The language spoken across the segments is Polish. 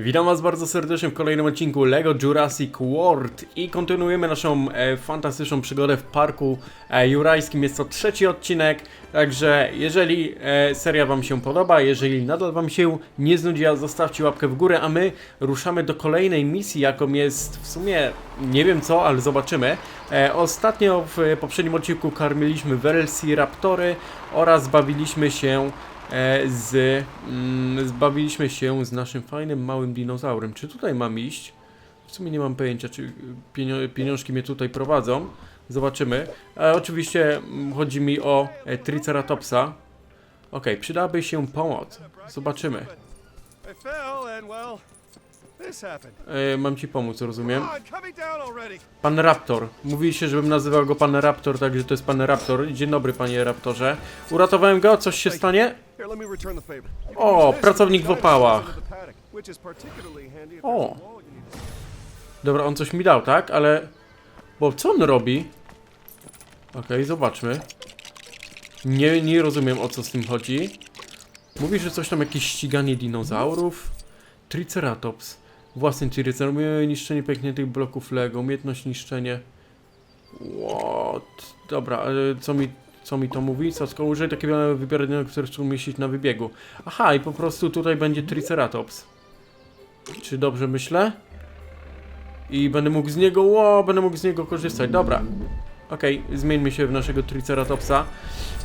Witam Was bardzo serdecznie w kolejnym odcinku LEGO Jurassic World i kontynuujemy naszą e, fantastyczną przygodę w parku e, jurajskim. Jest to trzeci odcinek, także jeżeli e, seria Wam się podoba, jeżeli nadal Wam się nie znudziła, zostawcie łapkę w górę, a my ruszamy do kolejnej misji, jaką jest w sumie nie wiem co, ale zobaczymy. E, ostatnio w poprzednim odcinku karmiliśmy Velociraptory oraz bawiliśmy się z. Mm, zbawiliśmy się z naszym fajnym małym dinozaurem. Czy tutaj mam iść? W sumie nie mam pojęcia, czy pieniążki mnie tutaj prowadzą. Zobaczymy. E, oczywiście mm, chodzi mi o e, Triceratopsa. Okej, przydałaby się pomoc. Zobaczymy. I fell and well. E, mam ci pomóc, rozumiem. Pan Raptor. Mówiliście, żebym nazywał go Pan Raptor, także to jest Pan Raptor. Dzień dobry, panie Raptorze. Uratowałem go, coś się stanie? O, pracownik w opałach. O. Dobra, on coś mi dał, tak? Ale... Bo co on robi? Okej, zobaczmy. Nie, nie rozumiem o co z tym chodzi. Mówi, że coś tam jakieś ściganie dinozaurów. Triceratops. Własny Triceratops. Niszczenie pękniętych bloków Lego. Umiejętność niszczenie. What? Dobra, ale co mi, co mi to mówi? Co, użyj takiego wybierania, które chcą umieścić na wybiegu. Aha, i po prostu tutaj będzie Triceratops. Czy dobrze myślę? I będę mógł z niego, ło, będę mógł z niego korzystać. Dobra. Okej, zmieńmy się w naszego Triceratopsa.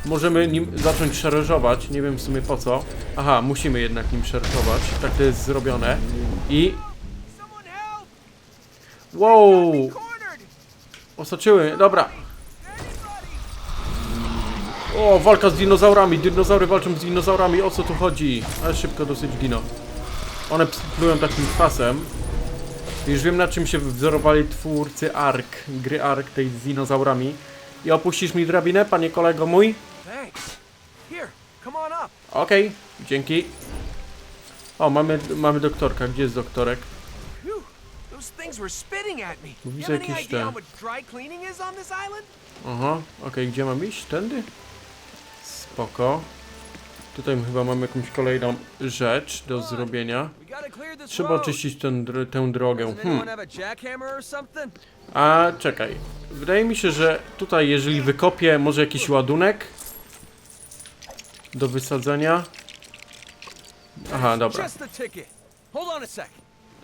Możemy nim zacząć szarżować. Nie wiem w sumie po co. Aha, musimy jednak nim szarżować. Tak to jest zrobione. I... Wow! Osaczyły. Dobra. O, walka z dinozaurami. Dinozaury walczą z dinozaurami. O co tu chodzi? Ale szybko dosyć giną. One plują takim kwasem. Już wiem na czym się wzorowali twórcy Ark, gry Ark tej z dinozaurami. I opuścisz mi drabinę, panie kolego mój? Okej, dzięki. O, mamy, mamy doktorka. Gdzie jest doktorek? Widzę have any jakieś idea te- what dry cleaning is on this island? Aha, okej, gdzie mam iść? Tędy? Spoko. Tutaj chyba mamy jakąś kolejną rzecz do zrobienia. Trzeba oczyścić tę, dr- tę drogę. Hmm. a czekaj. Wydaje mi się, że tutaj jeżeli wykopię może jakiś ładunek do wysadzenia. Aha, dobra.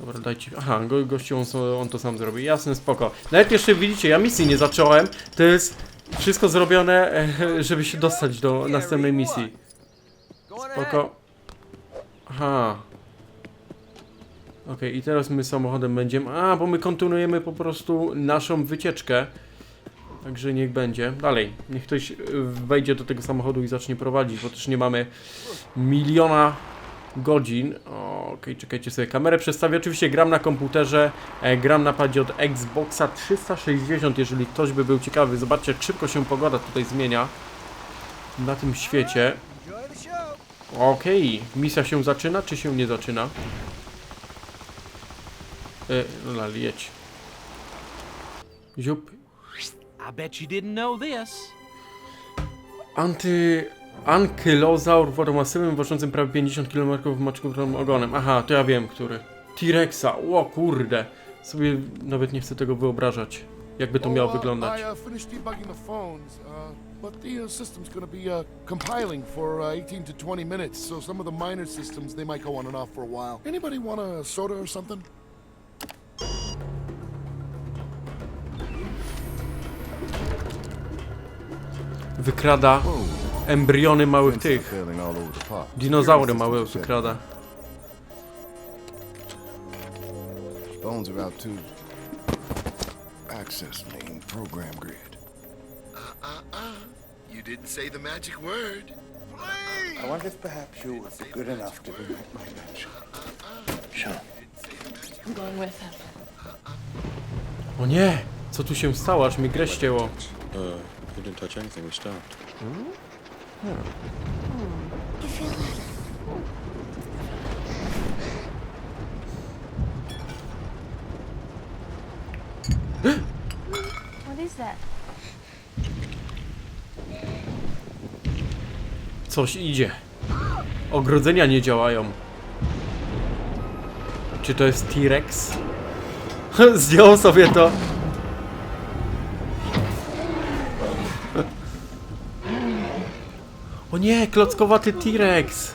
Dobra, dajcie. Aha, go, gościu on, on to sam zrobi. Jasne, spoko. Nawet jeszcze widzicie, ja misji nie zacząłem. To jest wszystko zrobione, e, żeby się dostać do następnej misji. Spoko. Aha. Okej, i teraz my samochodem będziemy. A, bo my kontynuujemy po prostu naszą wycieczkę. Także niech będzie. Dalej. Niech ktoś y, wejdzie do tego samochodu i zacznie prowadzić, bo też nie mamy miliona godzin. Okej, czekajcie sobie. Kamerę przestawię. Oczywiście gram na komputerze. E, gram na padzie od Xboxa 360, jeżeli ktoś by był ciekawy. Zobaczcie, jak szybko się pogoda tutaj zmienia na tym świecie. Okej, misja się zaczyna, czy się nie zaczyna? E, lali, jedź. Ziup. I bet you didn't know this. Anty... Ankylozaur wodomasywnym, ważącym prawie 50 km maczkowym ogonem. Aha, to ja wiem, który. T-Rexa, o kurde. Sobie nawet nie chcę tego wyobrażać. Jakby to miało Oh, uh, wyglądać. I uh, uh, but the uh, system's going to be uh, compiling for uh, 18 to 20 minutes, so some of the minor systems they might go on and off for a while. Anybody want a soda or something? Wykrada embriony małych tych. Dinozaury małe wykrada. Phones are out too. Access main program grid. You didn't say the magic word. I wonder if perhaps you would be good enough to be my. Sure. I'm going with him. O nie! Co tu się stało? Aż mi grę ścięło. Uh, he didn't touch anything. We stopped. You feel that? what is that? Coś idzie. Ogrodzenia nie działają. Czy to jest T-Rex? Zdjął sobie to. Nie, klockowaty T-Rex!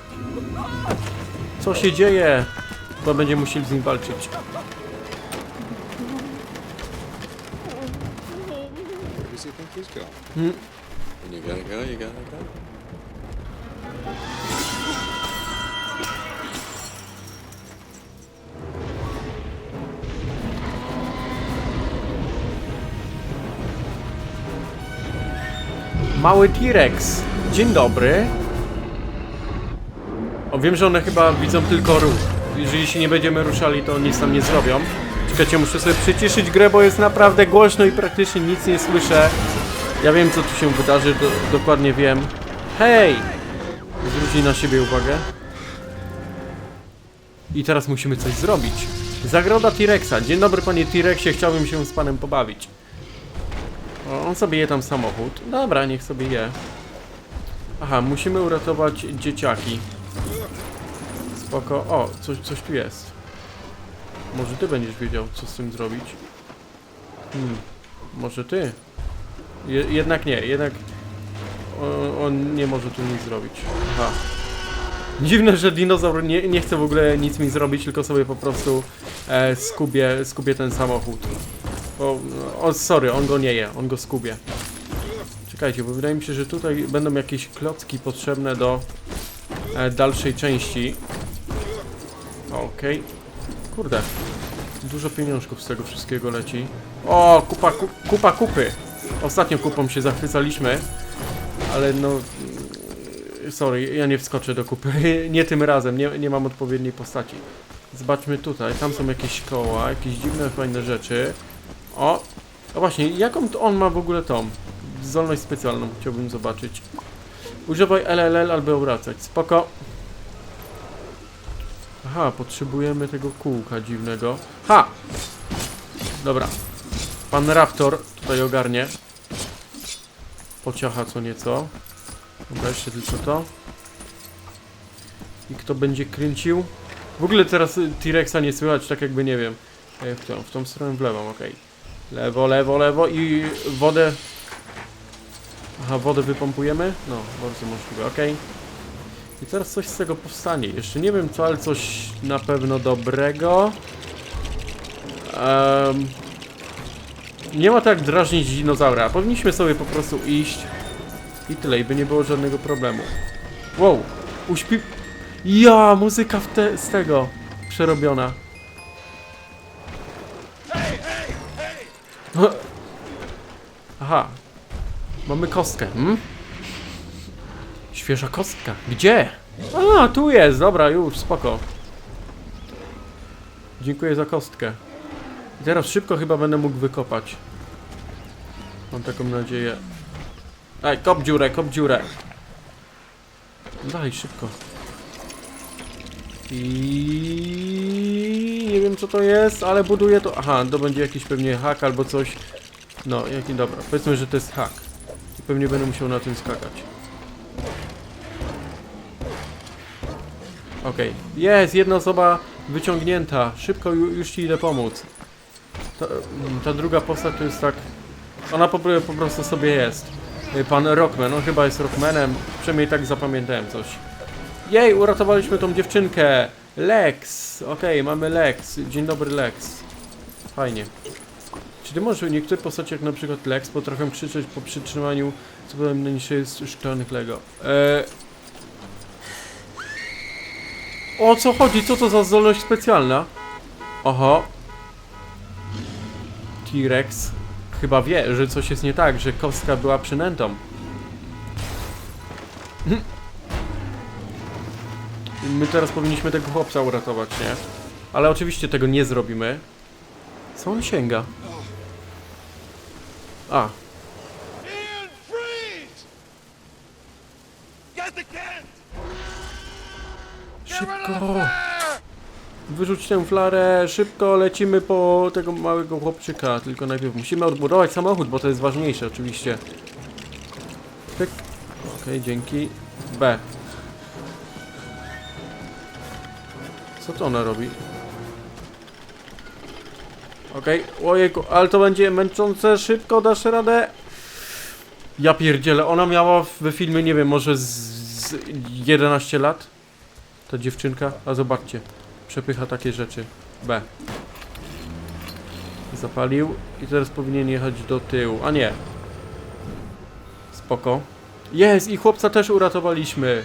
Co się dzieje? Będziemy musieli z nim walczyć. Hmm. Mały T-Rex. Dzień dobry. O, wiem, że one chyba widzą tylko ruch. Jeżeli się nie będziemy ruszali, to nic nam nie zrobią. Czekajcie, muszę sobie przyciszyć grę, bo jest naprawdę głośno i praktycznie nic nie słyszę. Ja wiem, co tu się wydarzy, do, dokładnie wiem. Hej! Zwróci na siebie uwagę. I teraz musimy coś zrobić. Zagroda T-Rexa. Dzień dobry, panie T-Rexie, chciałbym się z panem pobawić. O, on sobie je tam samochód. Dobra, niech sobie je. Aha, musimy uratować dzieciaki. Spoko. O, coś, coś tu jest. Może ty będziesz wiedział, co z tym zrobić. Hmm, może ty? Je, jednak nie, jednak on, on nie może tu nic zrobić. Aha. Dziwne, że dinozaur nie, nie chce w ogóle nic mi zrobić, tylko sobie po prostu e, skubie, skubie ten samochód. O, o, sorry, on go nie je, on go skubie. Czekajcie, bo wydaje mi się, że tutaj będą jakieś klocki potrzebne do e, dalszej części. Okej. Kurde. Dużo pieniążków z tego wszystkiego leci. O, kupa, ku, kupa kupy. Ostatnio kupą się zachwycaliśmy. Ale no... mm, Sorry, ja nie wskoczę do kupy. Nie tym razem, nie, nie mam odpowiedniej postaci. Zobaczmy tutaj, tam są jakieś koła, jakieś dziwne, fajne rzeczy. O! A właśnie, jaką on ma w ogóle tą? Zdolność specjalną, chciałbym zobaczyć. Używaj LLL albo obracać. Spoko. Aha, potrzebujemy tego kółka dziwnego. Ha! Dobra. Pan Raptor tutaj ogarnie. Pociacha co nieco. Dobra, jeszcze tylko to. I kto będzie kręcił? W ogóle teraz T-Rexa nie słychać, tak jakby nie wiem. E, W tą, w tą stronę w lewą, okej. Lewo, lewo, lewo i wodę. Aha, wodę wypompujemy? No, bardzo możliwe, okej. I teraz coś z tego powstanie. Jeszcze nie wiem co, ale coś na pewno dobrego. Em, nie ma tak drażnić dinozaura. Powinniśmy sobie po prostu iść i tyle, i by nie było żadnego problemu. Wow, uśpi... Ja, muzyka w te, z tego przerobiona. Mamy kostkę, hmm? Świeża kostka. Gdzie? A, tu jest, dobra, już, spoko. Dziękuję za kostkę. I teraz szybko chyba będę mógł wykopać. Mam taką nadzieję. Ej, kop dziurę, kop dziurę. Dalej, szybko. I nie wiem co to jest, ale buduję to. Aha, to będzie jakiś pewnie hak albo coś. No, jaki dobra. Powiedzmy, że to jest hak. Pewnie będę musiał na tym skakać. Okej. Jest, jedna osoba wyciągnięta. Szybko ju, już ci idę pomóc. Ta, mm, ta druga postać to jest tak. Ona po, po prostu sobie jest. Y, Pan Rockman, on chyba jest Rockmanem. Przynajmniej tak zapamiętałem coś. Jej, uratowaliśmy tą dziewczynkę! Lex! Okej, mamy Lex. Dzień dobry, Lex. Fajnie. Czy ty możesz, niektóre postacie, jak na przykład Lex, potrafią krzyczeć po przytrzymaniu co powiem najniższej z szklanych Lego. Eee... O co chodzi? Co to za zdolność specjalna? Oho. T-Rex chyba wie, że coś jest nie tak, że kostka była przynętą. Hm. My teraz powinniśmy tego chłopca uratować, nie? Ale oczywiście tego nie zrobimy. Co on sięga? A, szybko! Wyrzuć tę flarę, szybko lecimy po tego małego chłopczyka. Tylko najpierw musimy odbudować samochód, bo to jest ważniejsze oczywiście. Pyk. Okej, dzięki. B. Co to ona robi? Okej, ojejku, ale to będzie męczące, szybko dasz radę. Ja pierdzielę, ona miała we filmie, nie wiem, może z, z 11 lat? Ta dziewczynka, a zobaczcie, przepycha takie rzeczy. B. Zapalił i teraz powinien jechać do tyłu, a nie. Spoko. Jest, i chłopca też uratowaliśmy.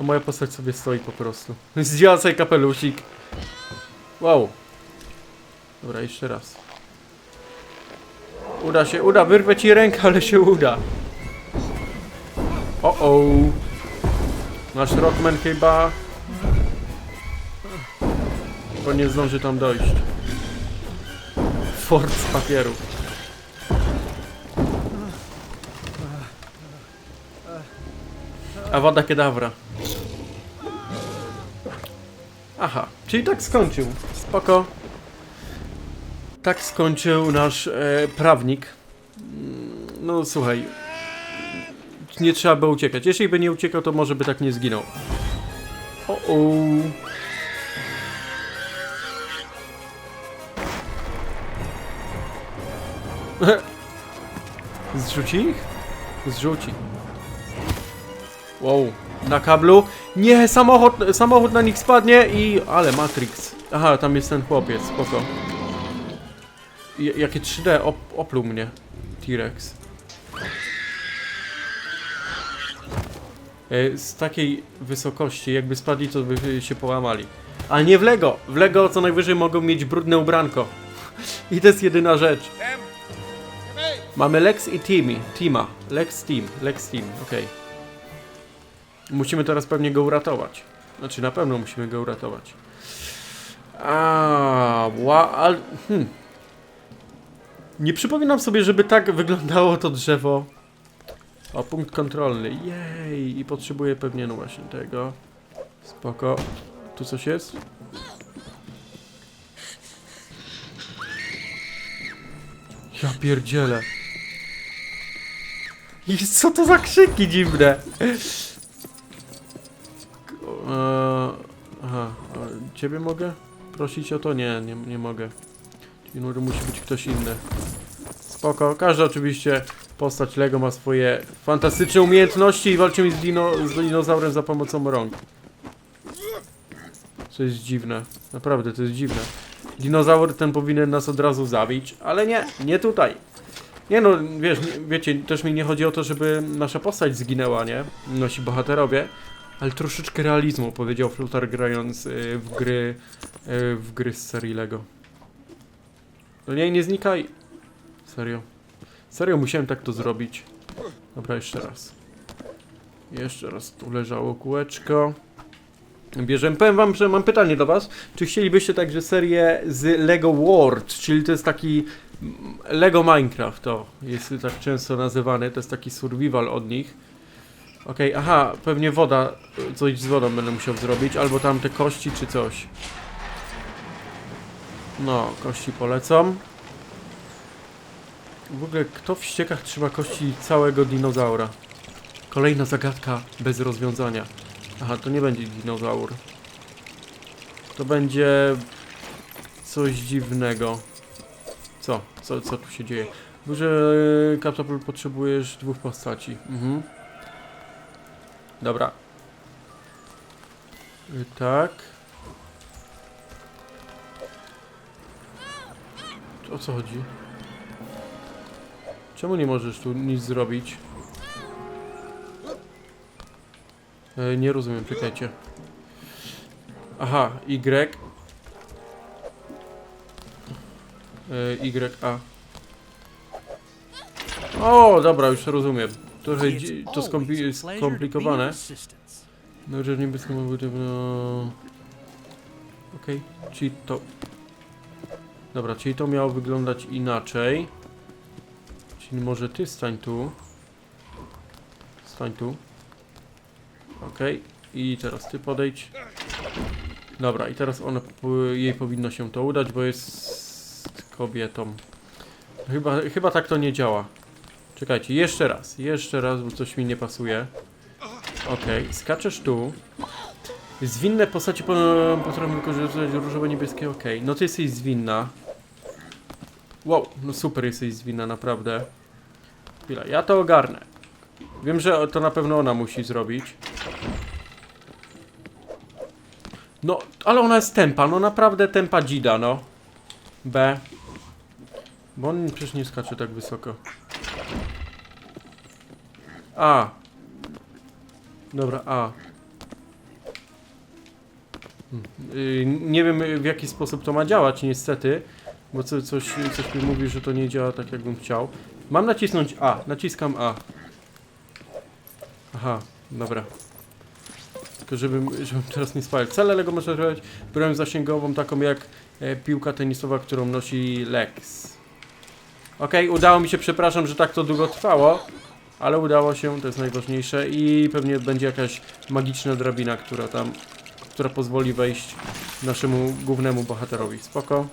A moja postać sobie stoi po prostu. Zdjęła sobie kapelusik. Wow. Dobra, jeszcze raz. Uda się, uda, wyrwę ci rękę, ale się uda. O o. Nasz Rockman chyba... Bo nie zdąży tam dojść. Fort z papieru. Awada Kedavra. Aha, czyli tak skończył. Spoko. Tak skończył nasz e, prawnik. No słuchaj. Nie trzeba by uciekać. Jeśli by nie uciekał, to może by tak nie zginął. O, o. Zrzuci ich? Zrzuci. Wow, na kablu. Nie, samochód, samochód na nich spadnie i... Ale Matrix. Aha, tam jest ten chłopiec, spoko. Jakie 3D, op opluł mnie. T-Rex. E, Z takiej wysokości, jakby spadli, to by się połamali. Ale nie w Lego! W Lego co najwyżej mogą mieć brudne ubranko. I to jest jedyna rzecz. Mamy Lex i Timmy. Tima. Lex Team. Lex Team, okej. Musimy teraz pewnie go uratować. Znaczy, na pewno musimy go uratować. A, ła, al, hmm. Nie przypominam sobie, żeby tak wyglądało to drzewo. O, punkt kontrolny. Jej, i potrzebuję pewnie no właśnie tego. Spoko. Tu coś jest? Ja pierdzielę. I co to za krzyki dziwne? Eee, aha, ciebie mogę prosić o to? Nie, nie, nie mogę. Czyli musi być ktoś inny. Spoko, każda oczywiście postać Lego ma swoje fantastyczne umiejętności i walczymy z, dino, z dinozaurem za pomocą rąk. Co jest dziwne, naprawdę to jest dziwne. Dinozaur ten powinien nas od razu zabić, ale nie, nie tutaj. Nie no, wiesz, nie, wiecie, też mi nie chodzi o to, żeby nasza postać zginęła, nie? Nasi bohaterowie, ale troszeczkę realizmu, powiedział Flutar grając y, w gry, y, w gry z serii Lego. No nie, nie znikaj. Serio. Serio musiałem tak to zrobić. Dobra, jeszcze raz. Jeszcze raz tu leżało kółeczko. Bierzemy. Powiem wam, że mam pytanie do was. Czy chcielibyście także serię z Lego World, czyli to jest taki Lego Minecraft, to jest tak często nazywany, to jest taki survival od nich. Okej, aha, pewnie woda, coś z wodą będę musiał zrobić, albo tam te kości czy coś. No, kości polecą. W ogóle, kto w ściekach trzyma kości całego dinozaura? Kolejna zagadka bez rozwiązania. Aha, to nie będzie dinozaur. To będzie coś dziwnego. Co? Co, co tu się dzieje? Duże katapult potrzebujesz dwóch postaci. Mhm. Dobra. Y, Tak. O co chodzi? Czemu nie możesz tu nic zrobić? E, nie rozumiem, czekajcie. Aha, Y. E, y, A. O, dobra, już rozumiem. Trochę to skompli skomplikowane. No, że być, no... Okej, czyli to... Dobra, czyli to miało wyglądać inaczej. Czyli może ty stań tu. Stań tu. Okej. I teraz ty podejdź. Dobra, i teraz ona, jej powinno się to udać, bo jest kobietą. Chyba, chyba tak to nie działa. Czekajcie, jeszcze raz, jeszcze raz, bo coś mi nie pasuje. Okej, skaczesz tu. Zwinne postacie po- potrafią wykorzystać różowe niebieskie, okej. No ty jesteś zwinna. Wow, no super jesteś zwinna, naprawdę. Chwila, ja to ogarnę. Wiem, że to na pewno ona musi zrobić. No, ale ona jest tempa, no naprawdę tempa dzida, no. B. Bo on przecież nie skacze tak wysoko. A. Dobra, A. Hmm, y, nie wiem w jaki sposób to ma działać, niestety. Bo co, coś, coś mi mówi, że to nie działa tak jakbym chciał. Mam nacisnąć A. Naciskam A. Aha, dobra. Tylko żebym, żebym teraz nie spalił. Cele Lego można zrobić broń zasięgową, taką jak e, piłka tenisowa, którą nosi Lex. Okej, udało mi się, przepraszam, że tak to długo trwało, ale udało się, to jest najważniejsze i pewnie będzie jakaś magiczna drabina, która tam, która pozwoli wejść naszemu głównemu bohaterowi. Spoko.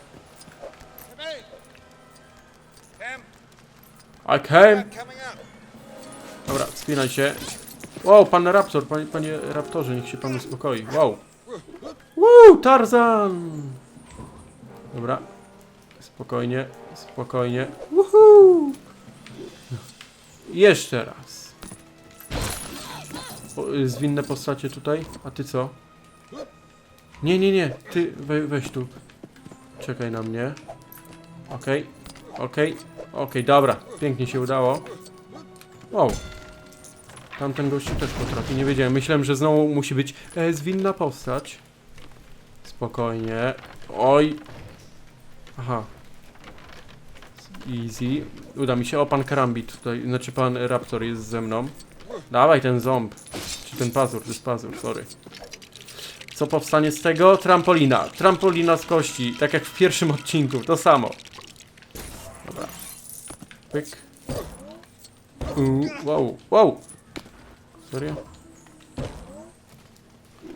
I came. Dobra, wspinaj się. Wow, pan Raptor, panie, panie Raptorze, niech się pan uspokoi. Wow. Woo, Tarzan! Dobra. Spokojnie, spokojnie. Woohoo! Jeszcze raz. Zwinne postacie tutaj. A ty co? Nie, nie, nie. Ty we, weź tu. Czekaj na mnie. Okej, okej, okej, dobra. Pięknie się udało. Wow. Tamten gościu też potrafi, nie wiedziałem. Myślałem, że znowu musi być e, zwinna postać. Spokojnie. Oj. Aha. Easy. Uda mi się. O, pan Karambit tutaj, znaczy pan Raptor jest ze mną. Dawaj ten ząb. Czy ten pazur, to jest pazur, sorry. Co powstanie z tego? Trampolina. Trampolina z kości, tak jak w pierwszym odcinku, to samo. Pyk. Uuu, wow, wow. Serio?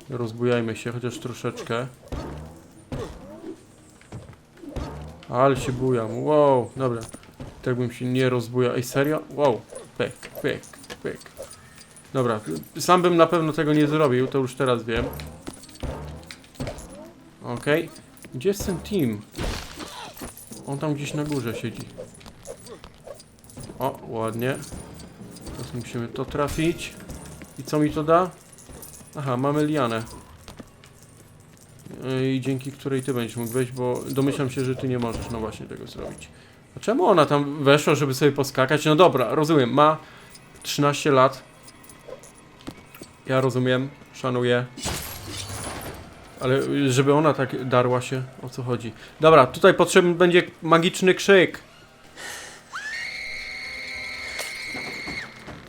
Rozbujajmy się chociaż troszeczkę. Ale się bujam. Wow, dobra. Tak bym się nie rozbujał. Ej, serio? Wow. Pyk, pyk, pyk. Dobra, sam bym na pewno tego nie zrobił, to już teraz wiem. Okej. Gdzie jest ten team? On tam gdzieś na górze siedzi. O, ładnie. Teraz musimy to trafić. I co mi to da? Aha, mamy lianę. Yy, I dzięki której ty będziesz mógł wejść, bo domyślam się, że ty nie możesz no właśnie tego zrobić. A czemu ona tam weszła, żeby sobie poskakać? No dobra, rozumiem, ma 13 lat. Ja rozumiem, szanuję. Ale żeby ona tak darła się, o co chodzi? Dobra, tutaj potrzebny będzie magiczny krzyk.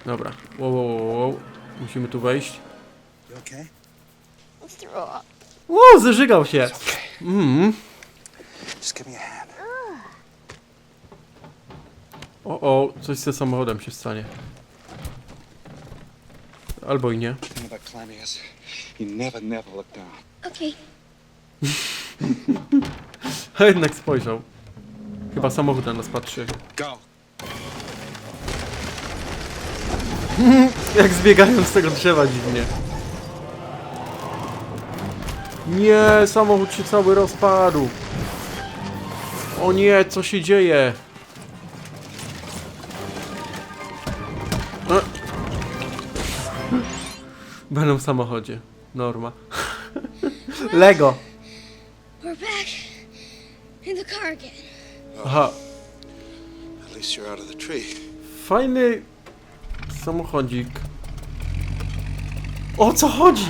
Dobra, wow, wow, wow, wow. Musimy tu wejść. O, zażygał się. Mm. O, o, coś ze samochodem się stanie. Albo i nie. Okay. A jednak spojrzał. Chyba samochód na nas patrzy. Go! Jak zbiegają z tego drzewa dziwnie. Nie, samochód się cały rozpadł. O nie, co się dzieje? E. Będą w samochodzie. Norma. Lego. We're back in the car again. Aha, At least you're out of the tree. fajny samochodzik. O co chodzi?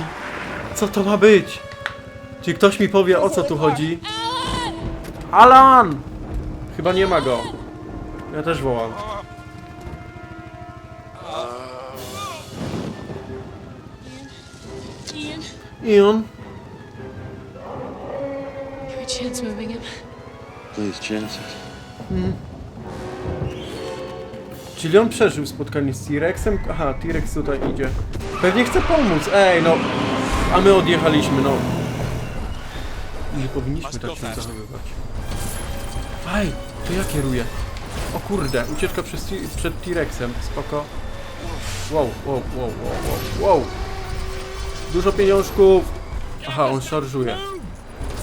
Co to ma być? Czy ktoś mi powie o co tu chodzi? Alan! Chyba nie ma go. Ja też wołam. Ian, I on? your chance moving him. Please, chances. Czyli on przeżył spotkanie z T-Rexem? Aha, T-Rex tutaj idzie. Pewnie chce pomóc. Ej, no. A my odjechaliśmy, no. Nie powinniśmy tak się zachowywać. Aj, to ja kieruję. O kurde, ucieczka przez przed T-Rexem. Spoko. Wow, wow, wow, wow, wow, wow. Dużo pieniążków. Aha, on szarżuje.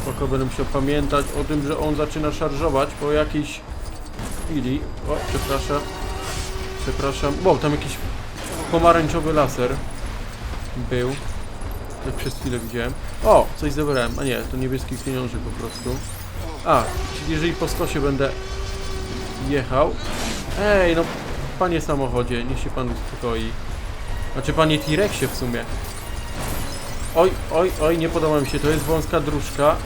Spoko, będę musiał pamiętać o tym, że on zaczyna szarżować po jakiejś chwili. O, przepraszam. Przepraszam. Bo tam jakiś pomarańczowy laser był. Tak przez chwilę widziałem. O, coś zebrałem. A nie, to niebieski pieniążek po prostu. A, czyli jeżeli po skosie będę jechał. Ej, no panie samochodzie, niech się pan uspokoi. Znaczy panie T-Rexie w sumie. Oj, oj, oj, nie podoba mi się, to jest wąska dróżka.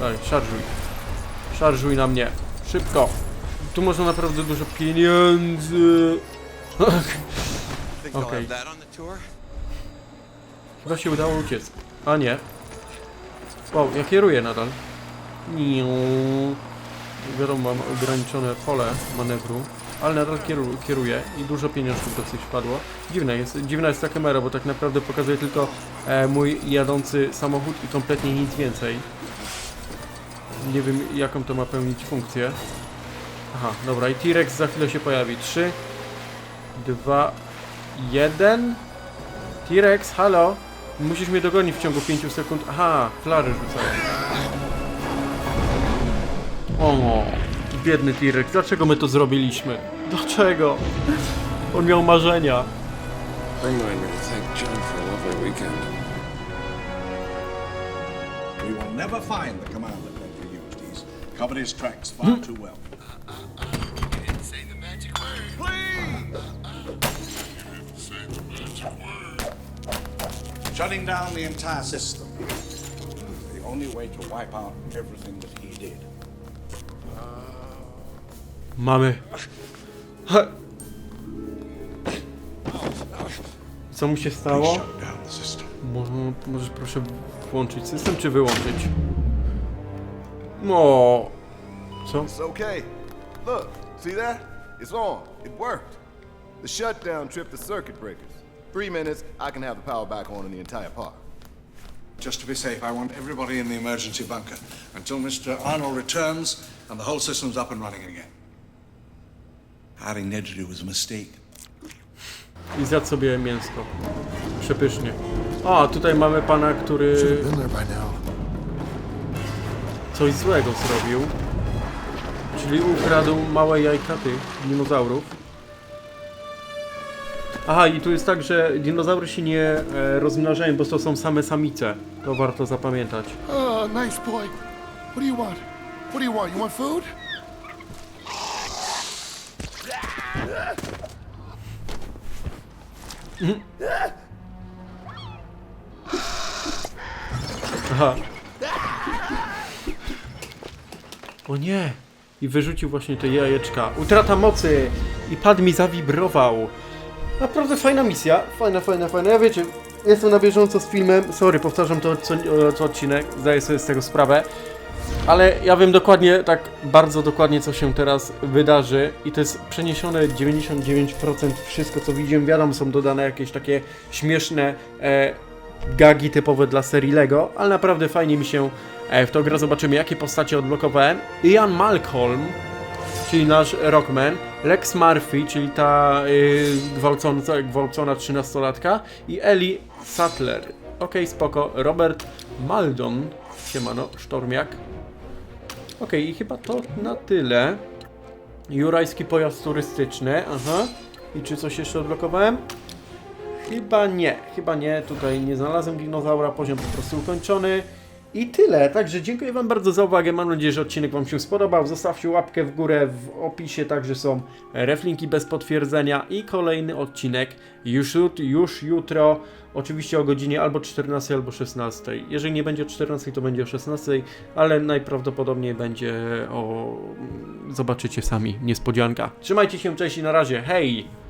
Daj, szarżuj. Szarżuj na mnie. Szybko. Tu można naprawdę dużo pieniędzy. Think Okay. Chyba się udało uciec. A nie. Wow, ja kieruję nadal. Niu. Wiadomo, mam ograniczone pole manewru, ale nadal kieru, kieruję i dużo pieniążków dosyć wpadło. Dziwne jest, dziwna jest ta kamera, bo tak naprawdę pokazuje tylko e, mój jadący samochód i kompletnie nic więcej. Nie wiem jaką to ma pełnić funkcję. Aha, dobra i T-Rex za chwilę się pojawi. 3, 2, 1. T-Rex, halo! Musisz mnie dogonić w ciągu 5 sekund. Aha, flary rzucają. O, biedny T-Rex, dlaczego my to zrobiliśmy? Dlaczego? On miał marzenia. We will never find the commander that we used. He's covered his tracks far too well. Shutting down the entire system. The only way to wipe out everything that he did. Mamy. Co mu się stało? shut down the system. Mo- Możesz proszę włączyć system, czy wyłączyć? No. Co? It's okay. Look, see that? It's on. It worked. The shutdown tripped the circuit breakers. Three minutes, I can have the power back on in the entire park. Just to be safe, I want everybody in the emergency bunker until Mr. Arnold returns and the whole system's up and running again. Hiring Ned to do was a mistake. I zjadł sobie mięsko. Przepysznie. O, tutaj mamy pana, który Been there by now. coś złego zrobił. Czyli ukradł małe jajka tych dinozaurów. Aha, i tu jest tak, że dinozaury się nie e, rozmnażają, bo to są same samice. To warto zapamiętać. Oh, nice boy. What do you want? What do you want? You want food? Aha. O nie! I wyrzucił właśnie te jajeczka. Utrata mocy! I pad mi zawibrował. Naprawdę fajna misja. Fajna, fajna, fajna. Ja wiecie, jestem na bieżąco z filmem. Sorry, powtarzam to co, co odcinek. Zdaję sobie z tego sprawę. Ale ja wiem dokładnie, tak bardzo dokładnie, co się teraz wydarzy. I to jest przeniesione 99% wszystko, co widzimy. Wiadomo, są dodane jakieś takie śmieszne e, gagi typowe dla serii Lego, ale naprawdę fajnie mi się e, w to gra. Zobaczymy, jakie postacie odblokowałem. Ian Malcolm, czyli nasz Rockman, Lex Murphy, czyli ta y, gwałcona, gwałcona 13-latka i Ellie Sattler. Okej, spoko. Robert Maldon, siemano, Sztormiak. Okej, i chyba to na tyle. Jurajski pojazd turystyczny, aha. I czy coś jeszcze odblokowałem? Chyba nie, chyba nie. Tutaj nie znalazłem dinozaura, poziom po prostu ukończony. I tyle, także dziękuję Wam bardzo za uwagę. Mam nadzieję, że odcinek Wam się spodobał. Zostawcie łapkę w górę w opisie, także są reflinki bez potwierdzenia i kolejny odcinek już, już jutro. Oczywiście o godzinie albo 14 albo 16. Jeżeli nie będzie o 14, to będzie o 16, ale najprawdopodobniej będzie o. Zobaczycie sami, niespodzianka. Trzymajcie się, cześć i na razie. Hej!